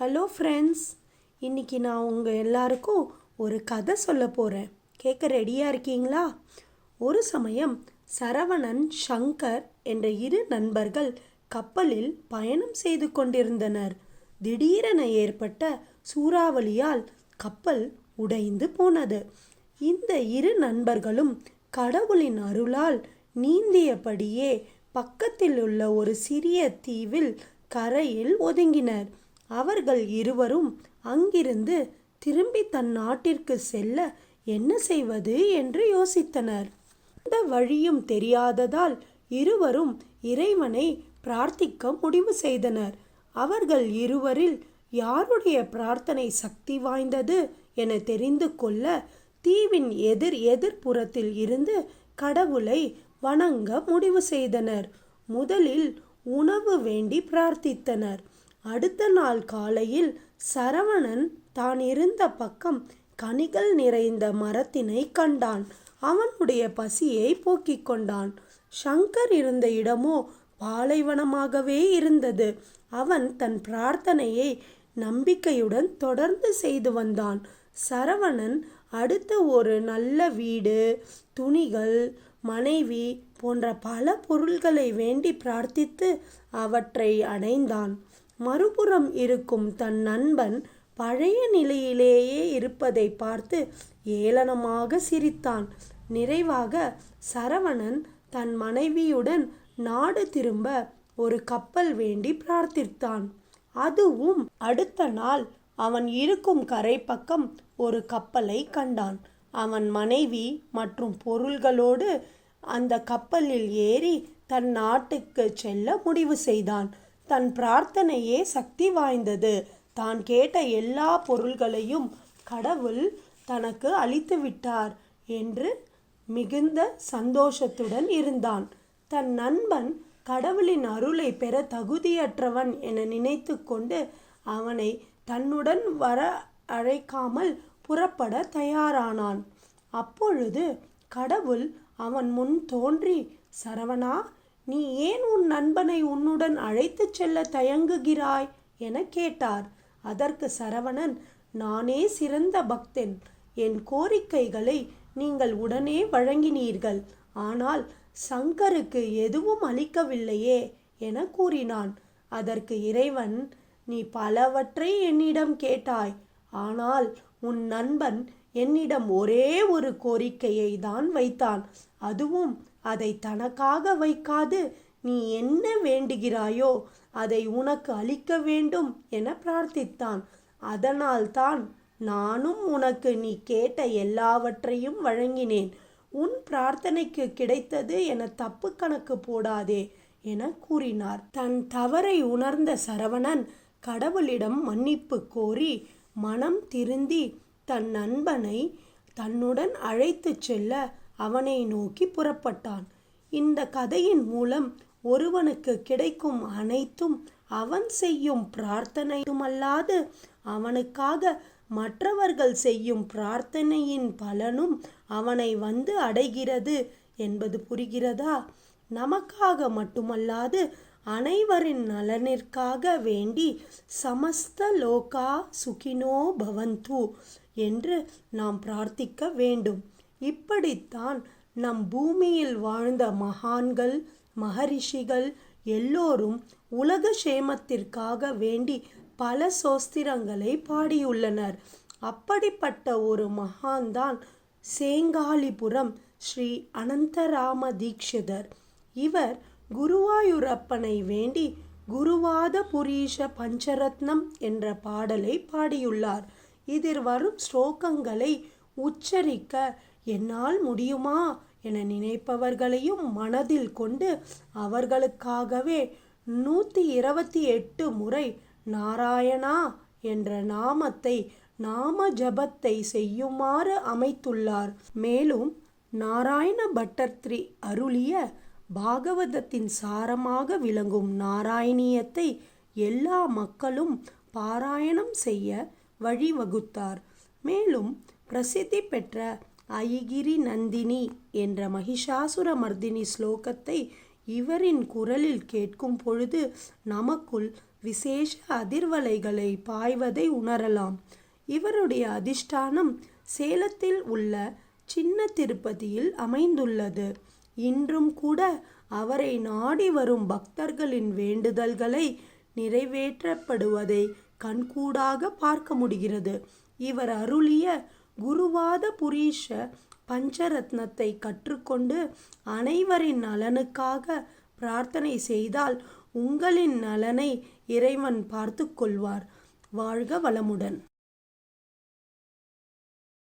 Hello friends இன்னைக்கு நான் உங்கள் எல்லாருக்கும் ஒரு கதை சொல்ல போகிறேன் கேட்க ரெடியாக இருக்கீங்களா? ஒரு சமயம் சரவணன் சங்கர் என்ற இரு நண்பர்கள் கப்பலில் பயணம் செய்து கொண்டிருந்தனர். திடீரென ஏற்பட்ட சூறாவளியால் கப்பல் உடைந்து போனது. இந்த இரு நண்பர்களும் கடவுளின் அருளால் நீந்தியபடியே பக்கத்தில் உள்ள ஒரு சிறிய தீவில் கரையில் ஒதுங்கினர். அவர்கள் இருவரும் அங்கிருந்து திரும்பி தன் நாட்டிற்கு செல்ல என்ன செய்வது என்று யோசித்தனர். எந்த வழியும் தெரியாததால் இருவரும் இறைவனை பிரார்த்திக்க முடிவு செய்தனர். அவர்கள் இருவரில் யாருடைய பிரார்த்தனை சக்தி வாய்ந்தது என தெரிந்து கொள்ள தீவின் எதிர் எதிர்ப்புறத்தில் இருந்து கடவுளை வணங்க முடிவு செய்தனர். முதலில் உணவு வேண்டி பிரார்த்தித்தனர். அடுத்த நாள் காலையில் சரவணன் தான் இருந்த பக்கம் கனிகள் நிறைந்த மரத்தினை கண்டான். அவனுடைய பசியை போக்கிக் கொண்டான். சங்கர் இருந்த இடமோ பாலைவனமாகவே இருந்தது. அவன் தன் பிரார்த்தனையை நம்பிக்கையுடன் தொடர்ந்து செய்து வந்தான். சரவணன் அடுத்த ஒரு நல்ல வீடு துணிகள் மனைவி போன்ற பல பொருள்களை வேண்டி பிரார்த்தித்து அவற்றை அடைந்தான். மறுபுறம் இருக்கும் தன் நண்பன் பழைய நிலையிலேயே இருப்பதை பார்த்து ஏளனமாக சிரித்தான். நிறைவாக சரவணன் தன் மனைவியுடன் நாடு திரும்ப ஒரு கப்பல் வேண்டி பிரார்த்தித்தான். அதுவும் அடுத்த நாள் அவன் இருக்கும் கரை பக்கம் ஒரு கப்பலை கண்டான். அவன் மனைவி மற்றும் பொருள்களோடு அந்த கப்பலில் ஏறி தன் நாட்டுக்கு செல்ல முடிவு செய்தான். தன் பிரார்த்தனையே சக்தி வாய்ந்தது. தான் கேட்ட எல்லா பொருள்களையும் கடவுள் தனக்கு அளித்து விட்டார் என்று மிகுந்த சந்தோஷத்துடன் இருந்தான். தன் நண்பன் கடவுளின் அருளை பெற தகுதியற்றவன் என நினைத்து கொண்டு அவனை தன்னுடன் வர அழைக்காமல் புறப்பட தயாரானான். அப்பொழுது கடவுள் அவன் முன் தோன்றி சரவணா நீ ஏன் உன் நண்பனை உன்னுடன் அழைத்துச் செல்ல தயங்குகிறாய்? என கேட்டார். அதற்கு சரவணன் நானே சிறந்த பக்தன். என் கோரிக்கைகளை நீங்கள் உடனே வழங்கினீர்கள். ஆனால் சங்கருக்கு எதுவும் அளிக்கவில்லையே என கூறினான். அதற்கு இறைவன் நீ பலவற்றை என்னிடம் கேட்டாய். ஆனால் உன் நண்பன் என்னிடம் ஒரே ஒரு கோரிக்கையை தான் வைத்தான். அதுவும் அதை தனக்காக வைக்காது நீ என்ன வேண்டுகிறாயோ அதை உனக்கு அளிக்க வேண்டும் என பிரார்த்தித்தான். அதனால்தான் நானும் உனக்கு நீ கேட்ட எல்லாவற்றையும் வழங்கினேன். உன் பிரார்த்தனைக்கு கிடைத்தது என தப்பு கணக்கு போடாதே என கூறினார். தன் தவறை உணர்ந்த சரவணன் கடவுளிடம் மன்னிப்பு கோரி மனம் திருந்தி தன் நண்பனை தன்னுடன் அழைத்துச் செல்ல அவனை நோக்கி புறப்பட்டான். இந்த கதையின் மூலம் ஒருவனுக்கு கிடைக்கும் அனைத்தும் அவன் செய்யும் பிரார்த்தனையுமல்லாது அவனுக்காக மற்றவர்கள் செய்யும் பிரார்த்தனையின் பலனும் அவனை வந்து அடைகிறது என்பது புரிகிறதா? நமக்காக மட்டுமல்லாது அனைவரின் நலனிற்காக வேண்டி சமஸ்த லோகா சுகினோ பவந்து என்று நாம் பிரார்த்திக்க வேண்டும். இப்படித்தான் நம் பூமியில் வாழ்ந்த மகான்கள் மகரிஷிகள் எல்லோரும் உலக சேமத்திற்காக வேண்டி பல சோஸ்திரங்களை பாடியுள்ளனர். அப்படிப்பட்ட ஒரு மகான்தான் சேங்காலிபுரம் ஸ்ரீ அனந்தராம தீக்ஷிதர் இவர் குருவாயூரப்பனை வேண்டி குருவாத புரீஷ பஞ்சரத்னம் என்ற பாடலை பாடியுள்ளார். இதில் வரும் ஸ்லோகங்களை உச்சரிக்க என்னால் முடியுமா என நினைப்பவர்களையும் மனதில் கொண்டு அவர்களுக்காகவே நூற்றி இருபத்தி எட்டு முறை நாராயணா என்ற நாமத்தை நாம ஜபத்தை செய்யுமாறு அமைத்துள்ளார். மேலும் நாராயண பட்டர்த்ரி அருளிய பாகவதத்தின் சாரமாக விளங்கும் நாராயணியத்தை எல்லா மக்களும் பாராயணம் செய்ய வழிவகுத்தார். மேலும் பிரசித்தி பெற்ற ஐகிரி நந்தினி என்ற மகிஷாசுர மர்தினி ஸ்லோகத்தை இவரின் குரலில் கேட்கும் பொழுது நமக்குள் விசேஷ அதிர்வலைகளை பாய்வதை உணரலாம். இவருடைய அதிஷ்டானம் சேலத்தில் உள்ள சின்ன திருப்பதியில் அமைந்துள்ளது. இன்றும் கூட அவரை நாடி வரும் பக்தர்களின் வேண்டுதல்களை நிறைவேற்றப்படுவதை கண்கூடாக பார்க்க முடிகிறது. இவர் அருளிய குருவாத புரீஷ பஞ்சரத்னத்தை கற்றுக்கொண்டு அனைவரின் நலனுக்காக பிரார்த்தனை செய்தால் உங்களின் நலனை இறைவன் பார்த்து கொள்வார் வாழ்க வளமுடன்.